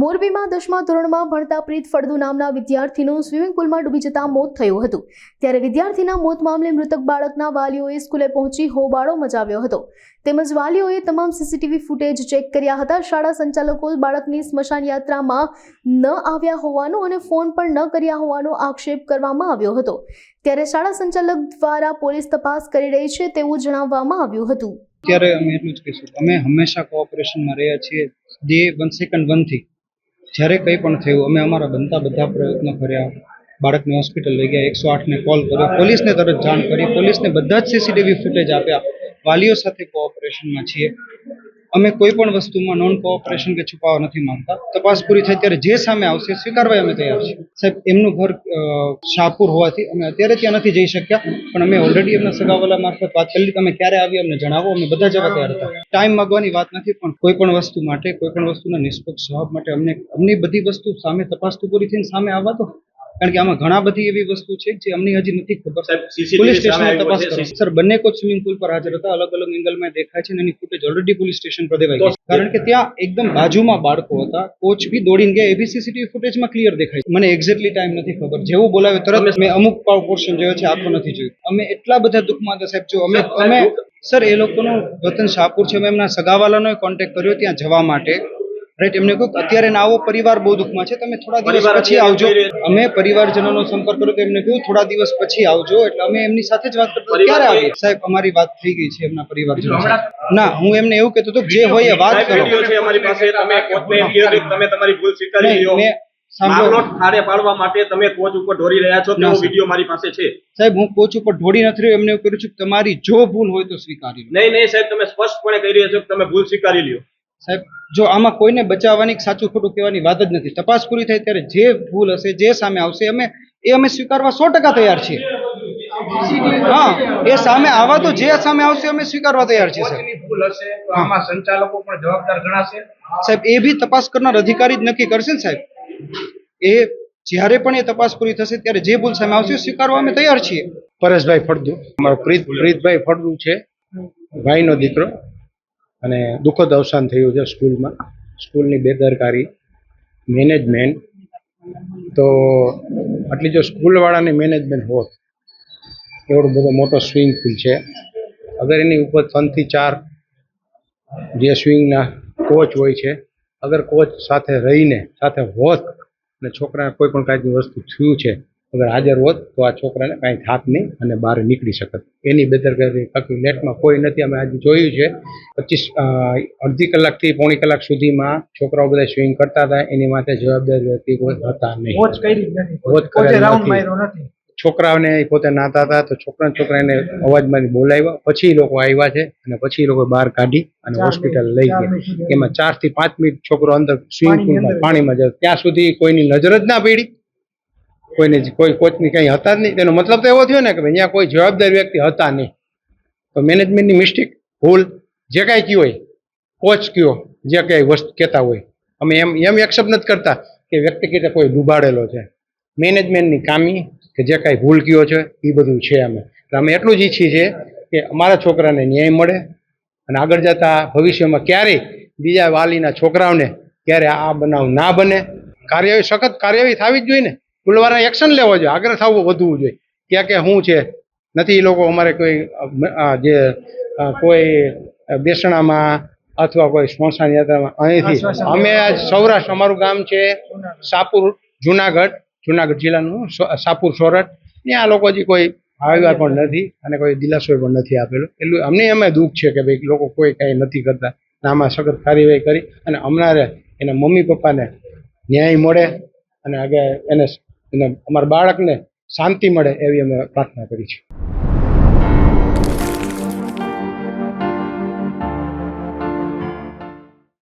મોરબીમાં દસમા ધોરણમાં ભણતા પ્રીત ફળદુ નામના વિદ્યાર્થીનું સ્વિમિંગ પુલમાં ડૂબી જતા મોત થયું હતું. ત્યારે વિદ્યાર્થીના મોત મામલે મૃતક બાળકના વાલીઓએ સ્કૂલે પહોંચી હોબાળો મચાવ્યો હતો. તેમજ વાલીઓએ તમામ સીસીટીવી ફૂટેજ ચેક કર્યા હતા. શાળા સંચાલકો બાળકની સ્મશાન યાત્રામાં ન આવ્યા હોવાનો અને ફોન પણ ન કર્યા હોવાનો આક્ષેપ કરવામાં આવ્યો હતો. ત્યારે શાળા સંચાલક દ્વારા પોલીસ તપાસ કરી રહી છે તેવું જણાવવામાં આવ્યું હતું. અત્યારે અમે એટલું જ કહીશું. અમે હંમેશા કોઓપરેશનમાં રહ્યા છીએ. ડે વન સેકન્ડ વનથી જ્યારે કંઈ પણ થયું, અમે અમારા બનતા બધા પ્રયત્નો કર્યા. બાળકને હોસ્પિટલ લઈ ગયા. એકસો આઠને કોલ કર્યો. પોલીસને તરત જાણ કરી. પોલીસને બધા જ સીસીટીવી ફૂટેજ આપ્યા. વાલીઓ સાથે કોઓપરેશનમાં છીએ. અમે કોઈ પણ વસ્તુમાં નોન કોઓપરેશન કે છુપાવવા નથી માંગતા. તપાસ પૂરી થાય ત્યારે જે સામે આવશે સ્વીકારવા અમે તૈયાર છીએ. સાહેબ, એમનું ઘર શાહપુર હોવાથી અમે અત્યારે ત્યાં નથી જઈ શક્યા, પણ અમે ઓલરેડી એમના સગાવાલા મારફત વાત કરી તમે ક્યારે આવી અમને જણાવો, અમે બધા જવા તૈયાર હતા. ટાઈમ માગવાની વાત નથી, પણ કોઈ પણ વસ્તુ માટે, કોઈ પણ વસ્તુના નિષ્પક્ષ જવાબ માટે અમને, અમની બધી વસ્તુ સામે તપાસ તો પૂરી થઈને સામે આવવા દો. કારણ કે આમાં ઘણા બધી એવી વસ્તુ છે જે અમને હજી નથી ખબર. પોલીસ સ્ટેશન સ્ટેશનમાં તપાસ કરો. સર બંને કોચ સ્વિમિંગ પુલ પર હાજર હતા અલગ અલગ એંગલમાં દેખાય છે અને એની ફૂટેજ ઓલરેડી પોલીસ સ્ટેશન પર દેવાઈ ગઈ. કારણ કે ત્યાં એકદમ બાજુમાં બાળકો હતા કોચ બી દોડીને ગયા એબી સીસીટીવી ફૂટેજમાં ક્લિયર દેખાય છે. મને એક્ઝેક્ટલી ટાઈમ નથી ખબર. જેવું બોલાવે તરત મેં અમુક પોર્શન જોયો છે આખો નથી જોયું. અમે એટલા બધા દુઃખમાં હતા સાહેબ જો અમે અમે સર એ લોકોનું વતન શાહપુર છે અમે એમના સગાવાલાનો કોન્ટેક્ટ કર્યો ત્યાં જવા માટે. રાઈટ એમને કહ્યું અત્યારે ના આવો પરિવાર બહુ દુઃખમાં છે તમે થોડા દિવસ પછી આવજો? અમે પરિવારજનોનો સંપર્ક કર્યો તો એમને કહ્યું થોડા દિવસ પછી આવજો. એટલે અમે એમની સાથે જ વાત કરતા ક્યારે આવીએ સાહેબ અમારી વાત થઈ ગઈ છે એમના પરિવારજનો ના હું એમને એવું કહેતો હતો જે હોય એ વાત કરો. અમારી પાસે. તમે તમારી ભૂલ સ્વીકારી પાડવા માટે તમે કોચ ઉપર ઢોળી રહ્યા છો તેવો વીડિયો મારી પાસે છે. સાહેબ હું કોચ ઉપર ઢોળી નથી રહ્યો એમને એવું કર્યું છે કે તમારી જો ભૂલ હોય તો સ્વીકારી લો. નહીં નહીં સાહેબ તમે સ્પષ્ટપણે કહી રહ્યા છો કે તમે ભૂલ સ્વીકારી લ્યો. સાહેબ જો આમાં કોઈને બચાવવાની સાચું ખોટું કહેવાની વાત જ નથી. તપાસ પૂરી થાય ત્યારે જે ભૂલ હશે જે સામે આવશે અમે એ અમે સ્વીકારવા સો ટકા તૈયાર છીએ. હા એ સામે આવા તો જે સામે આવશે અમે સ્વીકારવા તૈયાર છીએ સાહેબ. કોચની ભૂલ હશે તો આમાં સંચાલકો પણ જવાબદાર ગણાશે. સાહેબ એ બી તપાસ કરનાર અધિકારી જ નક્કી કરશે ને સાહેબ. એ જ્યારે પણ એ તપાસ પૂરી થશે ત્યારે જે ભૂલ સામે આવશે એ સ્વીકારવા અમે તૈયાર છીએ. પરેશભાઈ ફળદુ. અમારો પ્રીત પ્રીતભાઈ ફળદુ છે. ભાઈનો દીકરો. અને દુઃખદ અવસાન થયું છે સ્કૂલમાં. સ્કૂલની બેદરકારી, મેનેજમેન્ટ. તો આટલી જો સ્કૂલવાળાની મેનેજમેન્ટ હોત, એવડો બધો મોટો સ્વિમિંગ પુલ છે. અગર એની ઉપર ત્રણથી ચાર જે સ્વિંગના કોચ હોય છે, અગર કોચ સાથે રહીને, સાથે હોત, અને છોકરાને કોઈ પણ કાંઈની વસ્તુ થયું છે અગર હાજર હોત તો આ છોકરાને કાંઈ થાક નહીં અને બહાર નીકળી શકત. એની બેદરકારી બાકી નેટમાં કોઈ નથી. અમે આજે જોયું છે પચીસ અડધી કલાકથી પોણી કલાક સુધીમાં છોકરાઓ બધા સ્વિંગ કરતા હતા. એની માટે જવાબદાર વ્યક્તિ કોઈ હતા નહીં. કોચ કરી છોકરાઓને પોતે નાતા હતા તો છોકરા છોકરાને અવાજમાંથી બોલાવ્યા. પછી લોકો આવ્યા છે અને પછી લોકો બહાર કાઢી અને હોસ્પિટલ લઈ ગયા. એમાં ચારથી પાંચ મિનિટ છોકરો અંદર સ્વિમિંગ પુલમાં પાણીમાં જાય ત્યાં સુધી કોઈની નજર જ ના પડી. કોઈને કોઈ કોચની કંઈ હતા જ નહીં. તેનો મતલબ તો એવો થયો ને કે ભાઈ અહીંયા કોઈ જવાબદાર વ્યક્તિ હતા નહીં. તો મેનેજમેન્ટની મિસ્ટેક ભૂલ, જે કાંઈ કયો હોય કોચ કયો, જે કાંઈ વસ્તુ કહેતા હોય. અમે એમ એમ એક્સેપ્ટ નથી કરતા કે વ્યક્તિ વ્યક્તિગત કોઈ ડૂબાડેલો છે. મેનેજમેન્ટની કામી કે જે કાંઈ ભૂલ કયો છે એ બધું છે અમે એટલે અમે એટલું જ ઈચ્છીએ છીએ કે અમારા છોકરાને ન્યાય મળે અને આગળ જતા ભવિષ્યમાં ક્યારેય બીજા વાલીના છોકરાઓને ક્યારે આ બનાવ ના બને. કાર્યવાહી સખત કાર્યવાહી થવી જ જોઈએ ને. પુલવાળા એક્શન લેવો જોઈએ. આગળ થવું વધવું જોઈએ. ક્યાં ક્યાં શું છે? નથી એ લોકો અમારે કોઈ જે કોઈ બેસણામાં અથવા કોઈ સ્મશાન યાત્રામાં અહીંથી. અમે આજ સૌરાષ્ટ્ર અમારું ગામ છે સાપુર જુનાગઢ જુનાગઢ જિલ્લાનું સાપુર સોરઠ. ત્યાં લોકો હજી કોઈ આવ્યા પણ નથી અને કોઈ દિલાસો પણ નથી આપેલો. એટલું અમને અમે દુઃખ છે કે ભાઈ લોકો કોઈ કાંઈ નથી કરતા. આમાં સખત કાર્યવાહી કરી અને અમારે એના મમ્મી પપ્પાને ન્યાય મળે અને આગળ એને એને અમારા બાળકને શાંતિ મળે એવી અમે પ્રાર્થના કરી છે.